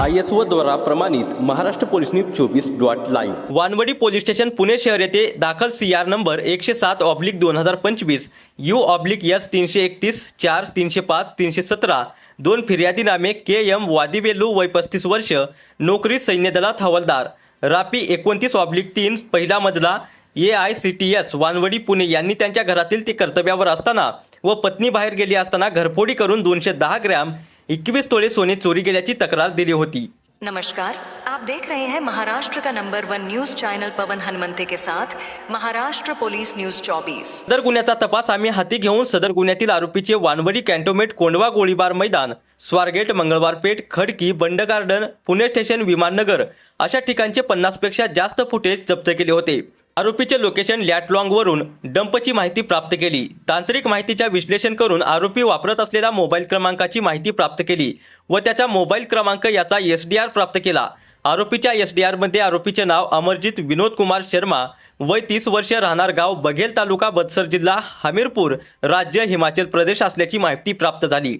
I S O द्वारा प्रमाणित Maharashtra police news चोवीस dot live. Wanwadi police station Pune शहर येथे दाखल सी आर नंबर एकशे सात ऑब्लिक दोन हजार पंचवीस यू ऑब्लिक एस तीनशे एकतीस चार तीनशे पाच तीनशे सतरा दोन फिर्यादीनामे के एम वादिवेलू वय पस्तीस वर्ष नोकरी सैन्य दलात हवालदार रापी एकोणतीस ऑब्लिक तीन पहिला मजला A I C T S Wanwadi Pune यांनी त्यांच्या घरातील ते कर्तव्यावर असताना व पत्नी बाहेर गेली असताना घरफोडी करून दोनशे दहा ग्रॅम एकवीस तोळे सोने चोरी गेल्याची तक्रार दिली होती. नमस्कार आप देख रहे हैं महाराष्ट्र का number one news channel Pawan Hanumante के साथ महाराष्ट्र पुलिस न्यूज 24 सदर गुन्ह्याचा तपास आम्ही हाती घेऊन सदर गुन्ह्यातील आरोपीचे वानवडी कॅन्टोमेंट कोंडवा गोळीबार मैदान स्वारगेट मंगळवार पेठ खडकी बंड गार्डन पुणे स्टेशन विमाननगर अशा ठिकाणचे पन्नासपेक्षा जास्त फुटेज जप्त केले होते. आरोपीचे लोकेशन लॅटलॉंगवरून डंपची माहिती प्राप्त केली. तांत्रिक माहितीच्या विश्लेषण करून आरोपी वापरत असलेल्या मोबाईल क्रमांकाची माहिती प्राप्त केली व त्याचा मोबाईल क्रमांक याचा एस डी आर प्राप्त केला. आरोपीच्या एस डी आरमध्ये आरोपीचे नाव अमरजित विनोद कुमार शर्मा वय तीस वर्ष राहणार गाव बघेल तालुका बदसर जिल्हा हमीरपूर राज्य हिमाचल प्रदेश असल्याची माहिती प्राप्त झाली.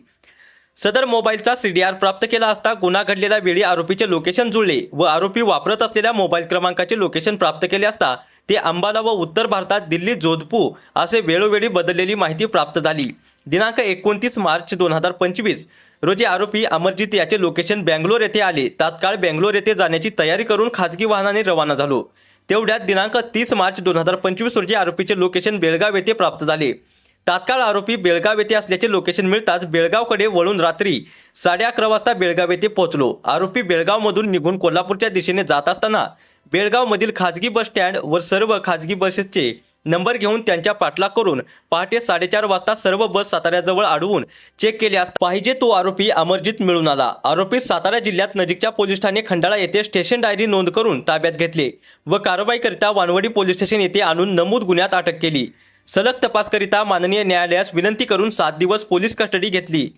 सदर मोबाईलचा सीडीआर प्राप्त केला असता गुन्हा घडलेल्या वेळी आरोपीचे लोकेशन जुळले व आरोपी वापरत असलेल्या मोबाईल क्रमांकाचे लोकेशन प्राप्त केले असता ते अंबाला व उत्तर भारतात दिल्ली जोधपूर असे वेळोवेळी बदललेली माहिती प्राप्त झाली. दिनांक एकोणतीस मार्च दोन हजार पंचवीस रोजी आरोपी अमरजित याचे लोकेशन बँगलोर येथे आले. तात्काळ बँगलोर येथे जाण्याची तयारी करून खाजगी वाहनाने रवाना झालो. तेवढ्यात दिनांक तीस मार्च दोन हजार पंचवीस रोजी आरोपीचे लोकेशन बेळगाव येथे प्राप्त झाले. तात्काळ आरोपी बेळगाव येथे असल्याचे लोकेशन मिळताच बेळगावकडे वळून रात्री साडे अकरा वाजता बेळगाव येथे पोहोचलो. आरोपी बेळगावमधून निघून कोल्हापूरच्या दिशेने जात असताना बेळगावमधील खाजगी बस स्टँड व सर्व खाजगी बसेसचे नंबर घेऊन त्यांच्या पाठलाग करून पहाटे साडेचार वाजता सर्व बस साताऱ्याजवळ अडवून चेक केले असता पाहिजे तो आरोपी अमरजित मिळून आला. आरोपी सातारा जिल्ह्यात नजीकच्या पोलीस ठाणे खंडाळा येथे स्टेशन डायरी नोंद करून ताब्यात घेतले व कारवाईकरिता वानवडी पोलीस स्टेशन येथे आणून नमूद गुन्ह्यात अटक केली. सलग तपासकरिता माननीय न्यायालयास विनंती करून सात दिवस पोलीस कस्टडी घेतली.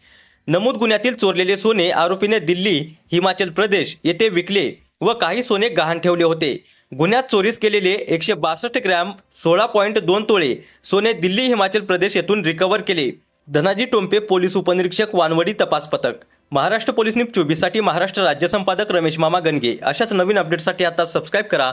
नमूद गुन्ह्यातील चोरलेले सोने आरोपीने दिल्ली हिमाचल प्रदेश येथे विकले व काही सोने गहाण ठेवले होते. गुन्ह्यात चोरीस केलेले एकशे बासष्ट ग्रॅम सोळा पॉईंट दोन तोळे सोने दिल्ली हिमाचल प्रदेश येथून रिकव्हर केले. धनाजी टोंपे पोलीस उपनिरीक्षक वानवडी तपास पथक. महाराष्ट्र पोलीस न्यूज चोवीससाठी महाराष्ट्र राज्य संपादक रमेश मामा गणगे. अशाच नवीन अपडेटसाठी आता सबस्क्राईब करा.